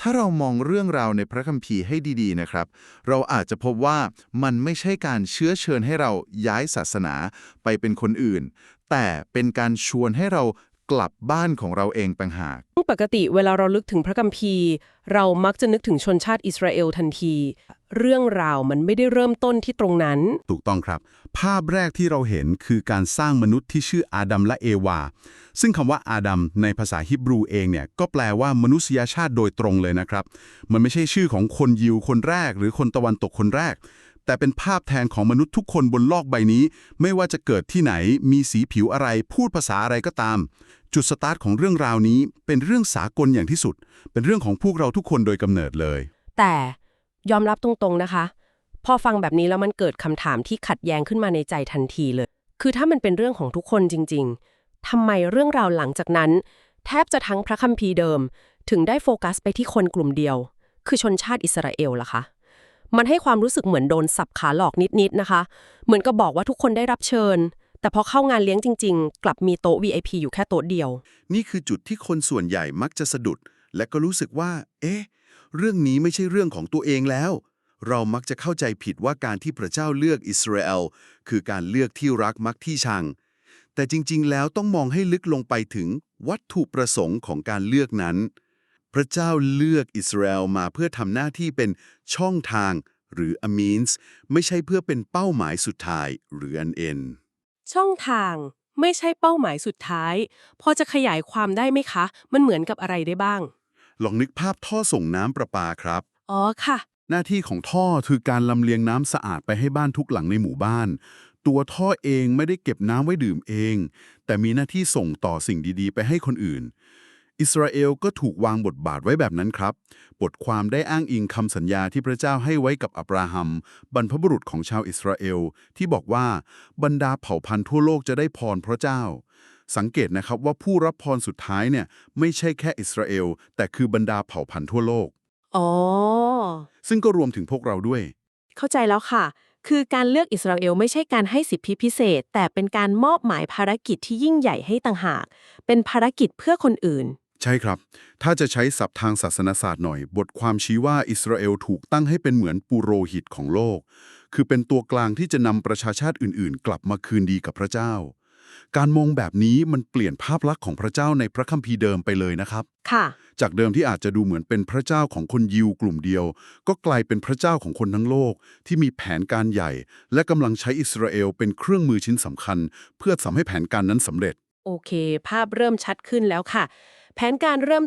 ถ้าเรามองเรื่องราวในพระคัมภีร์ให้ดีๆนะครับ เราอาจจะพบว่ามันไม่ใช่การเชื้อเชิญให้เราย้ายศาสนาไปเป็นคนอื่น แต่เป็นการชวนให้เรา กลับบ้านของเราเองต่างหาก ปกติเวลาเราลึกถึงพระคัมภีร์ เรามักจะนึกถึงชนชาติอิสราเอลทันที เรื่องราวมันไม่ได้เริ่มต้นที่ตรงนั้น ถูกต้องครับ ภาพแรกที่เราเห็นคือการสร้างมนุษย์ที่ชื่ออาดัมและเอวา ซึ่งคำว่าอาดัมในภาษาฮิบรูเองเนี่ยก็แปลว่ามนุษยชาติโดยตรงเลยนะครับ มันไม่ใช่ชื่อของคนยิวคนแรก หรือคนตะวันตกคนแรก แต่เป็นภาพแทนของมนุษย์ทุกคนบนโลกใบนี้ ไม่ว่าจะเกิดที่ไหน มีสีผิวอะไร พูดภาษาอะไรก็ตาม จุดสตาร์ทของเรื่องราวนี้ เป็นเรื่องสากลอย่างที่สุด เป็นเรื่องของพวกเราทุกคนโดยกำเนิดเลย แต่ยอมรับตรงๆนะคะ พอฟังแบบนี้แล้วมันเกิดคำถามที่ขัดแย้งขึ้นมาในใจทันทีเลย คือถ้ามันเป็นเรื่องของทุกคนจริง ๆทำไมเรื่องราวหลังจากนั้น แทบจะทั้งพระคัมภีร์เดิม ถึงได้โฟกัสไปที่คนกลุ่มเดียว คือชนชาติอิสราเอลล่ะคะ มันให้ความรู้สึกเหมือนโดนสับขาหลอกนิดๆนะคะ เหมือนกับบอกว่าทุกคนได้รับเชิญ แต่พอเข้างานเลี้ยงจริง ๆ กลับมีโต๊ะ VIP อยู่แค่โต๊ะเดียว นี่คือจุดที่คนส่วนใหญ่มักจะสะดุด และก็รู้สึกว่า เอ๊ะ เรื่องนี้ไม่ใช่เรื่องของตัวเองแล้ว เรามักจะเข้าใจผิดว่าการที่พระเจ้าเลือกอิสราเอลคือการเลือกที่รักมักที่ชัง แต่จริง ๆ แล้วต้องมองให้ลึกลงไปถึงวัตถุประสงค์ของการเลือกนั้น ระเจ้าเลือกอิสราเอลมาเพื่อทำหน้าที่เป็นช่องทางหรือ a means ไม่ใช่เพื่อเป็นเป้าหมายสุดท้ายหรือ an end ช่องทางไม่ใช่เป้าหมายสุดท้าย พอจะขยายความได้ไหมคะ มันเหมือนกับอะไรได้บ้าง ลองนึกภาพท่อส่งน้ำประปาครับ อ๋อค่ะ หน้าที่ของท่อคือการลำเลียงน้ำสะอาดไปให้บ้านทุกหลังในหมู่บ้าน ตัวท่อเองไม่ได้เก็บน้ำไว้ดื่มเอง แต่มีหน้าที่ส่งต่อสิ่งดีๆ ไปให้คนอื่น อิสราเอลก็ถูกวางบทบาทไว้แบบนั้นครับ บทความได้อ้างอิงคำสัญญาที่พระเจ้าให้ไว้กับอับราฮัม บรรพบุรุษของชาวอิสราเอล ที่บอกว่าบรรดาเผ่าพันธุ์ทั่วโลกจะได้พรพระเจ้า สังเกตนะครับว่าผู้รับพรสุดท้ายเนี่ยไม่ใช่แค่อิสราเอล แต่คือบรรดาเผ่าพันธุ์ทั่วโลก อ๋อ ซึ่งก็รวมถึงพวกเราด้วย เข้าใจแล้วค่ะ คือการเลือกอิสราเอลไม่ใช่การให้สิทธิพิเศษ แต่เป็นการมอบหมายภารกิจที่ยิ่งใหญ่ให้ต่างหาก เป็นภารกิจเพื่อคนอื่น ใช่ครับ ถ้าจะใช้ศัพท์ทางศาสนศาสตร์หน่อย บทความชี้ว่าอิสราเอลถูกตั้งให้เป็นเหมือนปุโรหิตของโลก คือเป็นตัวกลางที่จะนำประชาชาติอื่นๆ กลับมาคืนดีกับพระเจ้า การมองแบบนี้มันเปลี่ยนภาพลักษณ์ของพระเจ้าในพระคัมภีร์เดิมไปเลยนะครับ ค่ะ จากเดิมที่อาจจะดูเหมือนเป็นพระเจ้าของคนยิวกลุ่มเดียว ก็กลายเป็นพระเจ้าของคนทั้งโลก ที่มีแผนการใหญ่ และกำลังใช้อิสราเอลเป็นเครื่องมือชิ้นสำคัญ เพื่อทำให้แผนการนั้นสำเร็จ โอเค ภาพเริ่มชัดขึ้นแล้วค่ะ แผนการเริ่ม